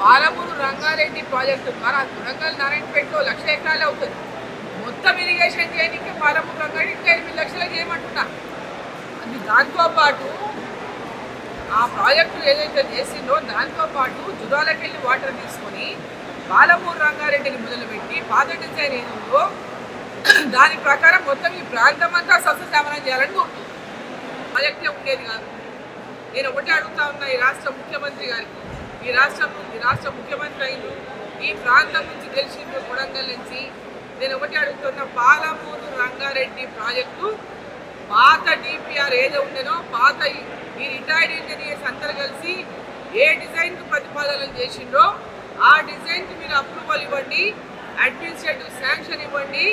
Palamuru Rangareddy project. ద్వారా వరంగల్ నారాయణపేటలో లక్ష ఎకరాలే అవుతుంది. మొత్తం ఇరిగేషన్ చేయడానికి పాలమూరు రంగారెడ్డి ఇంకా ఎనిమిది లక్షలు చేయమంటున్నా. అది దాంతోపాటు ఆ ప్రాజెక్టు ఏదైతే చేసిందో దాంతోపాటు జురాలకెళ్ళి వాటర్ తీసుకొని పాలమూరు రంగారెడ్డిని మొదలుపెట్టి పాత డిజైన్ ఏదో దాని ప్రకారం మొత్తం ఈ ప్రాంతం అంతా సస్యశామనం చేయాలని కోరుతుంది ప్రాజెక్టే ఉండేది కాదు. నేను ఒకటే అడుగుతా ఉన్నా ఈ రాష్ట్ర ముఖ్యమంత్రి గారికి. ఈ రాష్ట్రం ఈ రాష్ట్ర ముఖ్యమంత్రి అయిండు ఈ ప్రాంతం నుంచి గెలిచిండు కొడంగల్ నుంచి. నేను ఒకటి అడుగుతున్న పాలమూరు రంగారెడ్డి ప్రాజెక్టు పాత డిపిఆర్ ఏదో ఉండేనో పాత ఈ- ఈ రిటైర్డ్ ఇంజనీర్స్ అందరు కలిసి ఏ డిజైన్కు ప్రతిపాదనలు చేసిండో ఆ డిజైన్కి మీరు అప్రూవల్ ఇవ్వండి అడ్మినిస్ట్రేటివ్ శాంక్షన్ ఇవ్వండి.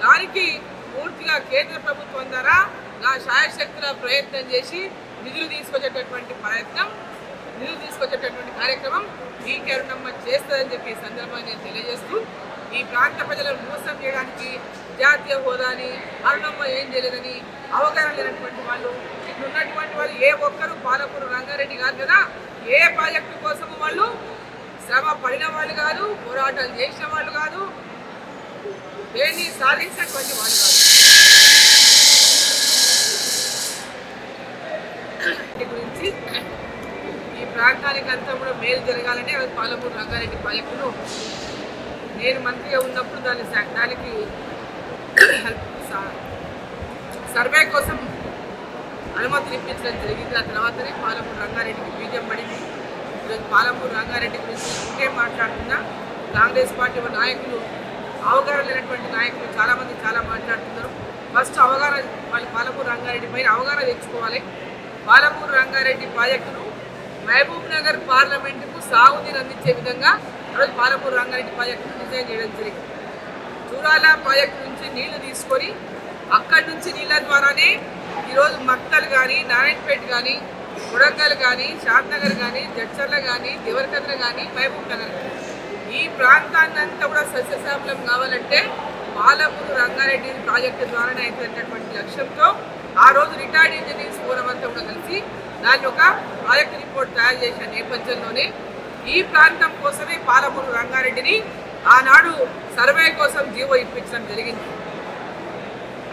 దానికి పూర్తిగా కేంద్ర ప్రభుత్వం ద్వారా నా శాయశక్తుల ప్రయత్నం చేసి నిధులు తీసుకొచ్చేటటువంటి ప్రయత్నం నిధులు తీసుకొచ్చేటటువంటి కార్యక్రమం ఈ కరుణమ్మ చేస్తుందని చెప్పి ఈ నేను తెలియజేస్తూ ఈ ప్రాంత ప్రజలను మోసం చేయడానికి జాతీయ హోదాని అరుణమ్మ ఏం చేయలేదని అవగాహన లేనటువంటి వాళ్ళు ఇక్కడ ఉన్నటువంటి వాళ్ళు ఏ ఒక్కరు పాలకూరు రంగారెడ్డి కాదు కదా ఏ ప్రాజెక్టు కోసము వాళ్ళు శ్రమ పడిన వాళ్ళు కాదు పోరాటాలు చేసిన వాళ్ళు కాదు దేన్ని సాధించినటువంటి వాళ్ళు కాదు వీటి గురించి ఈ ప్రాంతానికి అంతా కూడా మేలు జరగాలని అది పాలమూరు రంగారెడ్డి పాలకులు. నేను మంత్రిగా ఉన్నప్పుడు దాన్ని సా- దానికి సర్వే కోసం అనుమతులు ఇప్పించడం జరిగింది. ఆ తర్వాతనే పాలమూరు రంగారెడ్డికి బీజం పడింది. ఈరోజు పాలమూరు రంగారెడ్డి గురించి ఇంకేం మాట్లాడుతున్నా కాంగ్రెస్ పార్టీ నాయకులు అవగాహన లేనటువంటి నాయకులు చాలామంది చాలా మాట్లాడుతున్నారు. ఫస్ట్ అవగాహన వాళ్ళు పాలమూరు రంగారెడ్డి పైన అవగాహన తెచ్చుకోవాలి. పాలమూరు రంగారెడ్డి ప్రాజెక్టును మహబూబ్ నగర్ పార్లమెంటుకు సాగునీరు అందించే విధంగా ఈరోజు పాలపూర్ రంగారెడ్డి ప్రాజెక్టు డిజైన్ చేయడం జరిగింది. చూరాల ప్రాజెక్టు నుంచి నీళ్ళు తీసుకొని అక్కడి నుంచి నీళ్ళ ద్వారానే ఈరోజు మక్తలు కానీ నారాయణపేట కానీ కొడంగల్ కానీ షాద్నగర్ కానీ జడ్చర్ల కానీ దేవరకద్ర కానీ మహబూబ్ నగర్. ఈ ప్రాంతాన్నంతా కూడా సస్యశ్యామలం కావాలంటే పాలమూరు రంగారెడ్డి ప్రాజెక్టు ద్వారానే అయిపోయినటువంటి లక్ష్యంతో ఆ రోజు రిటైర్డ్ ఇంజనీర్స్ ఫోరం అంతా కూడా కలిసి దాన్ని ఒక ప్రాజెక్ట్ రిపోర్ట్ తయారు చేసిన నేపథ్యంలోనే ఈ ప్రాంతం కోసమే పాలమూరు రంగారెడ్డిని ఆనాడు సర్వే కోసం జీవో ఇప్పించడం జరిగింది.